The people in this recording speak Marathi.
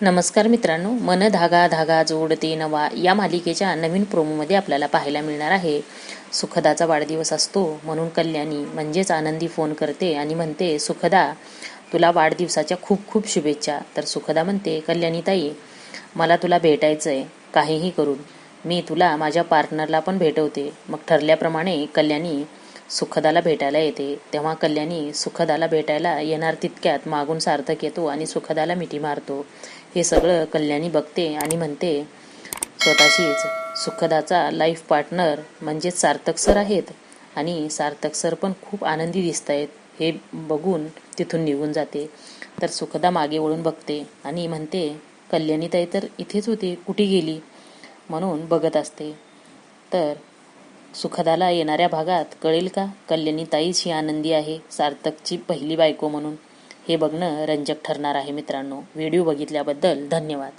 नमस्कार मित्रांनो मन धागा धागा जोडते नवा या मालिकेच्या नवीन प्रोमोमध्ये आपल्याला पाहायला मिळणार आहे. सुखदाचा वाढदिवस असतो म्हणून कल्याणी म्हणजेच आनंदी फोन करते आणि म्हणते सुखदा तुला वाढदिवसाच्या खूप खूप शुभेच्छा. तर सुखदा म्हणते कल्याणी ताई मला तुला भेटायचं आहे काहीही करून. मी तुला माझ्या पार्टनरला पण भेटवते. मग ठरल्याप्रमाणे कल्याणी सुखदाला भेटायला येते. तेव्हा कल्याणी सुखदाला भेटायला येणार तितक्यात मागून सार्थक येतो आणि सुखदाला मिठी मारतो. हे सगळं कल्याणी बघते आणि म्हणते स्वतःशीच. सुखदाचा लाईफ पार्टनर म्हणजेच सार्थक सर आहेत आणि सार्थक सर पण खूप आनंदी दिसत आहेत हे बघून तिथून निघून जाते. तर सुखदा मागे वळून बघते आणि म्हणते कल्याणीताई तर इथेच होती. कुठे गेली? म्हणून बघत असते. तर सुखदाला येणाऱ्या भागात कळेल का? कल्याणी ताईच ही आनंदी आहे सार्थकची पहिली बायको म्हणून. हे बघणं रंजक ठरणार आहे मित्रांनो. व्हिडिओ बघितल्याबद्दल धन्यवाद.